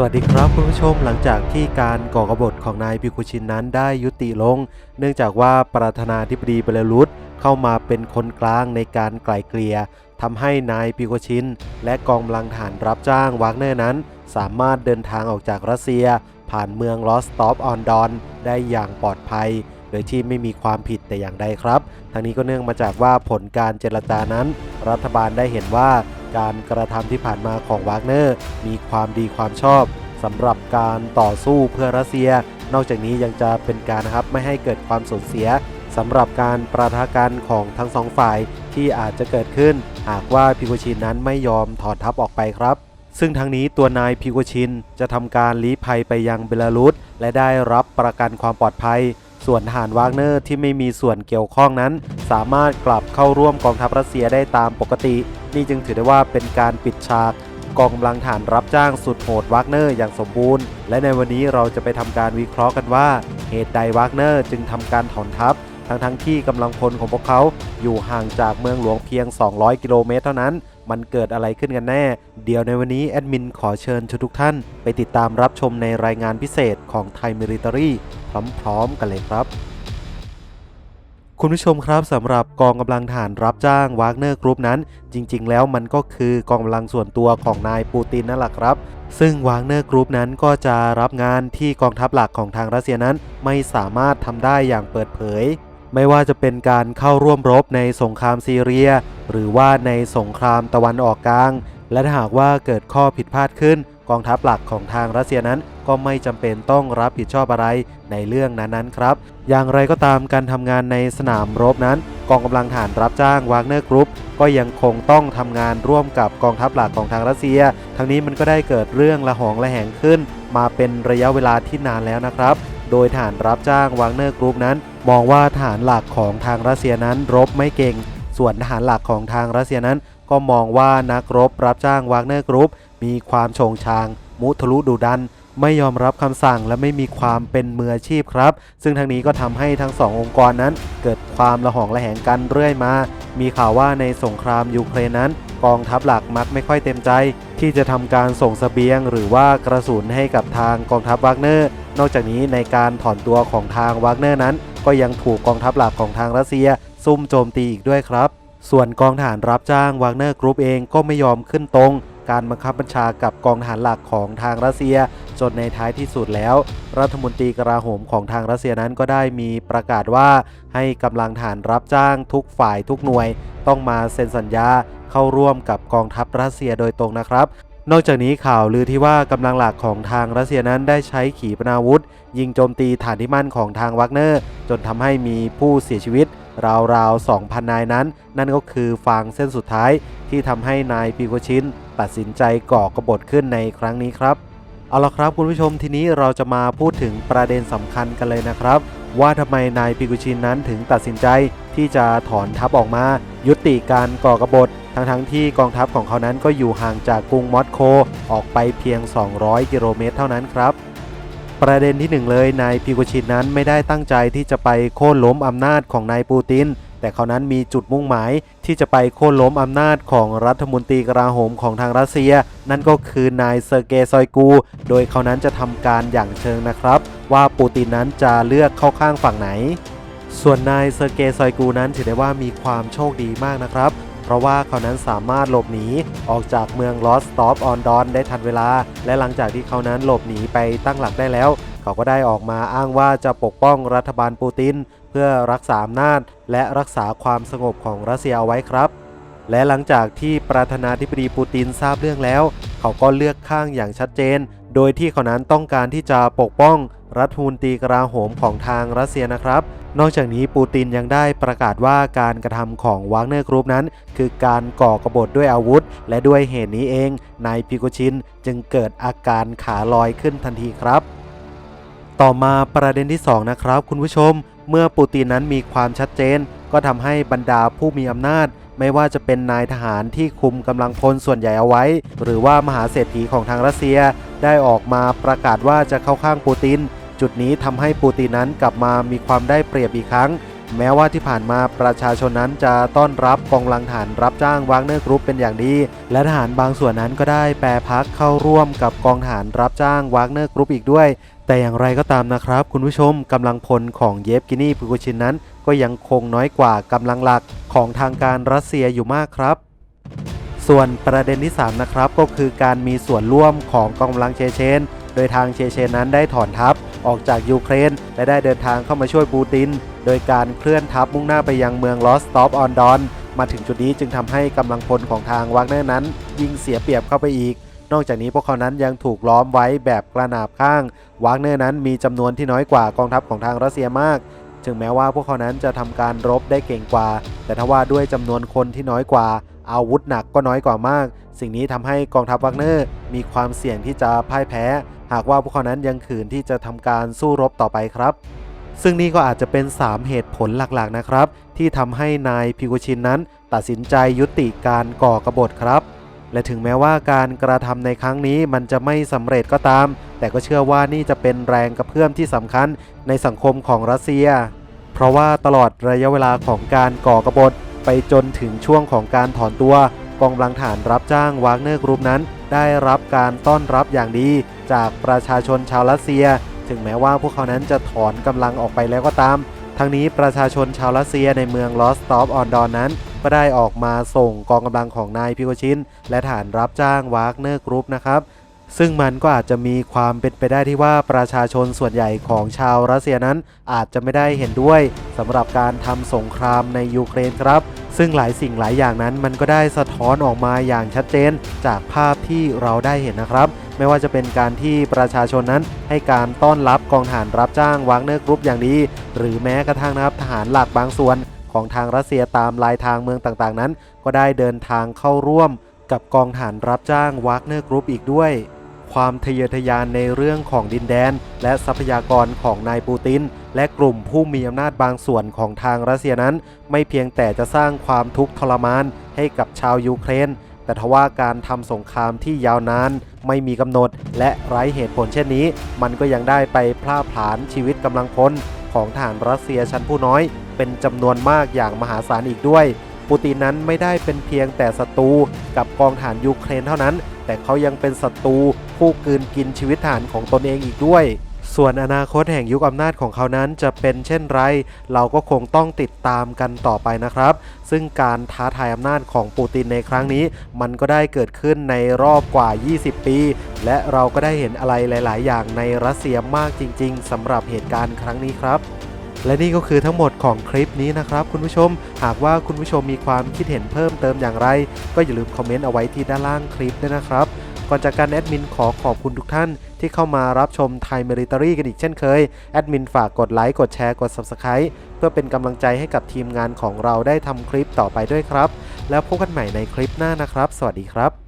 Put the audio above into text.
สวัสดีครับคุณผู้ชมหลังจากที่การก่อกบฏของนายพิคุชินนั้นได้ยุติลง เนื่องจากว่าประธานาธิบดีเบลารุสเข้ามาเป็นคนกลางในการไกล่เกลี่ยทำให้นายพิคุชิน และกองกำลังทหารรับจ้างวากเนอร์นั้น สามารถเดินทางออกจากรัสเซีย ผ่านเมืองลอสตอฟออนดอนได้อย่างปลอดภัย โดยที่ไม่มีความผิดแต่อย่างใดครับทางนี้ก็เนื่องมาจากว่าผลการเจรจานั้น รัฐบาลได้เห็นว่า การกระทำที่ผ่านมาของวากเนอร์ มีความดีความชอบสำหรับการต่อสู้เพื่อรัสเซีย นอกจากนี้ยังจะเป็นการนะครับไม่ให้เกิดความสูญเสียสำหรับการประทะกันของทั้งสองฝ่ายที่อาจจะเกิดขึ้น หากว่าพิโกชินนั้นไม่ยอมถอนทัพออกไปครับ ซึ่งทั้งนี้ตัวนายพิโกชินจะทำการลี้ภัยไปยังเบลารุสและได้รับประกันความปลอดภัย ส่วนทหารวากเนอร์ที่ไม่มีส่วนเกี่ยวข้องนั้น สามารถกลับเข้าร่วมกองทัพรัสเซียได้ตามปกติ นี่จึงถือได้ว่าเป็นการปิดฉากกองกำลังฐานรับจ้างสุดโหดวากเนอร์อย่างสมบูรณ์ และในวันนี้เราจะไปทำการวิเคราะห์กันว่า เหตุใดวากเนอร์จึงทำการถอนทัพ ทั้งทั้งๆที่กำลังพลของพวกเขาอยู่ห่างจากเมืองหลวงเพียง 200 กิโลเมตรเท่านั้น มันเกิดอะไรขึ้นกันแน่ เดี๋ยวในวันนี้แอดมินขอเชิญทุกท่าน ไปติดตามรับชมในรายงานพิเศษของไทยมิลิเตอรี่พร้อมๆกันเลยครับคุณผู้ชมครับสำหรับกองกำลังทหารรับจ้างวากเนอร์กรุ๊ปนั้น จริง ๆ แล้วมันก็คือกองกำลังส่วนตัวของนายปูตินนั่นแหละครับ ซึ่งวากเนอร์กรุ๊ปนั้นก็จะรับงานที่กองทัพหลักของทางรัสเซียนั้น ไม่สามารถทำได้อย่างเปิดเผย ไม่ว่าจะเป็นการเข้าร่วมรบในสงครามซีเรีย หรือว่าในสงครามตะวันออกกลาง และถ้าหากว่าเกิดข้อผิดพลาดขึ้น กองทัพหลักของทางรัสเซียนั้นก็ไม่จำเป็นต้องรับผิดชอบอะไรในเรื่องนั้นๆครับ อย่างไรก็ตามการทำงานในสนามรบนั้น กองกำลังฐานรับจ้างวากเนอร์กรุ๊ปก็ยังคงต้องทำงานร่วมกับกองทัพหลักของทางรัสเซีย ทั้งนี้มันก็ได้เกิดเรื่องระหองระแหงขึ้น มาเป็นระยะเวลาที่นานแล้วนะครับ โดยฐานรับจ้างวากเนอร์กรุ๊ปนั้น มองว่าฐานหลักของทางรัสเซียนั้นรบไม่เก่ง ส่วนทหารหลักของทางรัสเซียนั้น ก็มองว่านักรบรับจ้างวากเนอร์กรุ๊ปมีความโฉงชาง มุทะลุดุดัน ไม่ยอมรับคำสั่งและไม่มีความเป็นมืออาชีพครับ ซึ่งทางนี้ก็ทำให้ทั้งสององค์กรนั้น เกิดความระหองระแหงกันเรื่อยมา มีข่าวว่าในสงครามยูเครนนั้นกองทัพหลักมักไม่ค่อยเต็มใจ ที่จะทำการส่งสเสบียง หรือว่ากระสุนให้กับทางกองทัพวากเนอร์ นอกจากนี้ในการถอนตัวของทางวากเนอร์นั้นก็ยังถูกกองทัพหลักของทางรัสเซีย ซุ่มโจมตีอีกด้วยครับ ส่วนกองทหารรับจ้างวากเนอร์กรุ๊ปเองก็ไม่ยอมขึ้นตรง การบังคับบัญชากับกองทหารหลักของทางรัสเซีย จนในท้ายที่สุดแล้ว รัฐมนตรีกลาโหมของทางรัสเซียนั้นก็ได้มีประกาศว่า ให้กำลังทหารรับจ้างทุกฝ่ายทุกหน่วย ต้องมาเซ็นสัญญาเข้าร่วมกับกองทัพรัสเซียโดยตรงนะครับ นอกจากนี้ข่าวลือที่ว่ากำลังหลักของทางรัสเซียนั้นได้ใช้ขีปนาวุธ ยิงโจมตีฐานที่มั่นของทางวักเนอร์ จนทำให้มีผู้เสียชีวิตราวๆ 2,000 นายนั้น นั่นก็คือฟางเส้นสุดท้ายที่ทำให้นายปีโกชินตัดสินใจก่อกบฏขึ้นในครั้งนี้ครับ เอาละครับคุณผู้ชมทีนี้เราจะมาพูดถึงประเด็นสำคัญกันเลยนะครับ ว่าทำไมนายปิกุชินนั้นถึงตัดสินใจที่จะถอนทัพออกมา ยุติการก่อกบฏทั้งทั้งๆที่กองทัพของเขานั้นก็อยู่ห่างจากกรุงมอสโกออกไปเพียง 200 กิโลเมตรเท่านั้นครับ ประเด็นที่หนึ่งเลยนายปิโกชินนั้นไม่ได้ตั้งใจที่จะไปโค่นล้มอำนาจของนายปูติน แต่เขานั้นมีจุดมุ่งหมายที่จะไปโค่นล้มอำนาจของรัฐมนตรีกลาโหมของทางรัสเซีย นั่นก็คือนายเซอร์เกย์ซอยกู โดยเขานั้นจะทำการอย่างเชิงนะครับ ว่าปูตินนั้นจะเลือกเข้าข้างฝั่งไหน ส่วนนายเซอร์เกย์ซอยกูนั้นถือได้ว่ามีความโชคดีมากนะครับ เพราะว่าเขานั้นสามารถหลบหนีออกจากเมืองลอสตอฟออนดอนได้ทันเวลา และหลังจากที่เขานั้นหลบหนีไปตั้งหลักได้แล้วเขาก็ได้ออกมาอ้างว่าจะปกป้องรัฐบาลปูติน พื่อรักษาอำนาจ และรักษาความสงบของรัสเซียเอาไว้ครับ และหลังจากที่ประธานาธิบดีปูตินทราบเรื่องแล้ว เขาก็เลือกข้างอย่างชัดเจน โดยที่เขานั้นต้องการที่จะปกป้องรัฐมนตรีกลาโหมของทางรัสเซียนะครับ นอกจากนี้ปูตินยังได้ประกาศว่าการกระทำของวากเนอร์กรุ๊ปนั้น คือการก่อกบฏด้วยอาวุธ และด้วยเหตุนี้เองนายพิโกชินจึงเกิดอาการขาลอยขึ้นทันทีครับ ต่อมาประเด็นที่ 2 นะครับ คุณผู้ชม เมื่อปูตินนั้นมีความชัดเจน ก็ทำให้บรรดาผู้มีอำนาจ ไม่ว่าจะเป็นนายทหารที่คุมกำลังพลส่วนใหญ่เอาไว้ หรือว่ามหาเศรษฐีของทางรัสเซีย ได้ออกมาประกาศว่าจะเข้าข้างปูติน จุดนี้ทำให้ปูตินนั้นกลับมามีความได้เปรียบอีกครั้ง แม้ว่าที่ผ่านมาประชาชนนั้นจะต้อนรับกองลังฐานรับจ้างวางเนอร์กรุ๊ปเป็นอย่างดี และทหารบางส่วนนั้นก็ได้แปรพักเข้าร่วมกับกองทหารรับจ้างวางเนอร์กรุ๊ปอีกด้วย แต่อย่างไรก็ตามนะครับ คุณผู้ชมกำลังพลของเยฟกินีพูโกชินนั้น ก็ยังคงน้อยกว่ากำลังหลักของทางการรัสเซียอยู่มากครับส่วนประเด็นที่ 3 นะครับก็คือการมีส่วนร่วมของกองกำลังเชเชน โดยทางเชเชนนั้นได้ถอนทัพออกจากยูเครน และได้เดินทางเข้ามาช่วยปูติน โดยการเคลื่อนทัพมุ่งหน้าไปยังเมืองลอสตอปออนดอนมาถึงจุดนี้จึงทำให้กำลังพลของทางวากเนอร์นั้น ยิงเสียเปรียบเข้าไปอีก นอกจากนี้พวกเขานั้นยังถูกล้อมไว้แบบกระนาบข้างวากเนอร์นั้นมีจำนวนที่น้อยกว่ากองทัพของทางรัสเซียมากถึงแม้ว่าพวกเขานั้นจะทำการรบได้เก่งกว่า แต่ถ้าว่าด้วยจำนวนคนที่น้อยกว่า อาวุธหนักก็น้อยกว่ามาก สิ่งนี้ทำให้กองทัพวากเนอร์มีความเสี่ยงที่จะพ่ายแพ้ หากว่าพวกเขานั้นยังขืนที่จะทำการสู้รบต่อไปครับ ซึ่งนี่ก็อาจจะเป็น 3 เหตุผลหลักๆนะครับ ที่ทำให้นายพิโกชินนั้น ตัดสินใจยุติการก่อกบฏครับ และถึงแม้ว่าการกระทำในครั้งนี้มันจะไม่สำเร็จก็ตาม แต่ก็เชื่อว่านี่จะเป็นแรงกระเพื่อมที่สำคัญในสังคมของรัสเซีย เพราะว่าตลอดระยะเวลาของการก่อกบฏไปจนถึงช่วงของการถอนตัวกองกำลังฐานรับจ้างวากเนอร์กรุ๊ปนั้น ได้รับการต้อนรับอย่างดี จากประชาชนชาวรัสเซีย ถึงแม้ว่าพวกเขานั้นจะถอนกำลังออกไปแล้วก็ตาม ทั้งนี้ประชาชนชาวรัสเซียในเมืองลอสตอปออนดอนนั้น ก็ได้ออกมาส่งกองกำลังของนายพิโกชิน และฐานรับจ้างวากเนอร์กรุ๊ปนะครับ ซึ่งมันก็อาจจะมีความเป็นไปได้ที่ว่าประชาชนส่วนใหญ่ของชาวรัสเซียนั้นอาจจะไม่ได้เห็นด้วยสำหรับการทำสงครามในยูเครนครับ ซึ่งหลายสิ่งหลายอย่างนั้นมันก็ได้สะท้อนออกมาอย่างชัดเจน จากภาพที่เราได้เห็นนะครับ ไม่ว่าจะเป็นการที่ประชาชนนั้นให้การต้อนรับกองทหารรับจ้างวางเนอร์กรุ๊ปอย่างดี หรือแม้กระทั่งนะครับทหารหลักบางส่วน ของทางรัสเซียตามลายทางเมืองต่างๆ นั้น ก็ได้เดินทางเข้าร่วม กับกองทหารรับจ้างวากเนอร์กรุ๊ปอีกด้วย ความทะเยอทะยานในเรื่องของดินแดน และทรัพยากรของนายปูติน และกลุ่มผู้มีอำนาจบางส่วนของทางรัสเซียนั้น ไม่เพียงแต่จะสร้างความทุกข์ทรมานให้กับชาวยูเครน แต่ทว่าการทำสงครามที่ยาวนานไม่มีกำหนด และไร้เหตุผลเช่นนี้ มันก็ยังได้ไปพลาผลาญชีวิตกำลังพลของทหารรัสเซียชั้นผู้น้อย เป็นจำนวนมากอย่างมหาศาลอีกด้วยปูตินนั้นไม่ได้เป็นเพียงแต่ศัตรูกับกองฐานยูเครนเท่านั้น แต่เขายังเป็นศัตรู ผู้กลืนกินชีวิตฐานของตนเองอีกด้วย ส่วนอนาคตแห่งยุคอำนาจของเขานั้นจะเป็นเช่นไร เราก็คงต้องติดตามกันต่อไปนะครับ ซึ่งการท้าทายอำนาจของปูตินในครั้งนี้ มันก็ได้เกิดขึ้นในรอบกว่า 20 ปี และเราก็ได้เห็นอะไรหลาย ๆ อย่างในรัสเซียมากจริง ๆสำหรับเหตุการณ์ครั้งนี้ครับและนี่ก็คือทั้งหมดของคลิปนี้นะครับคุณผู้ชม หากว่าคุณผู้ชมมีความคิดเห็นเพิ่มเติมอย่างไร ก็อย่าลืมคอมเมนต์เอาไว้ที่ด้านล่างคลิปด้วยนะครับ ก่อนจากการแอดมินขอขอบคุณทุกท่านที่เข้ามารับชมไทยเมริตารีกันอีกเช่นเคย แอดมินฝากกดไลค์ กดแชร์ กด Subscribe เพื่อเป็นกำลังใจให้กับทีมงานของเราได้ทำคลิปต่อไปด้วยครับ แล้วพบกันใหม่ในคลิปหน้านะครับ สวัสดีครับ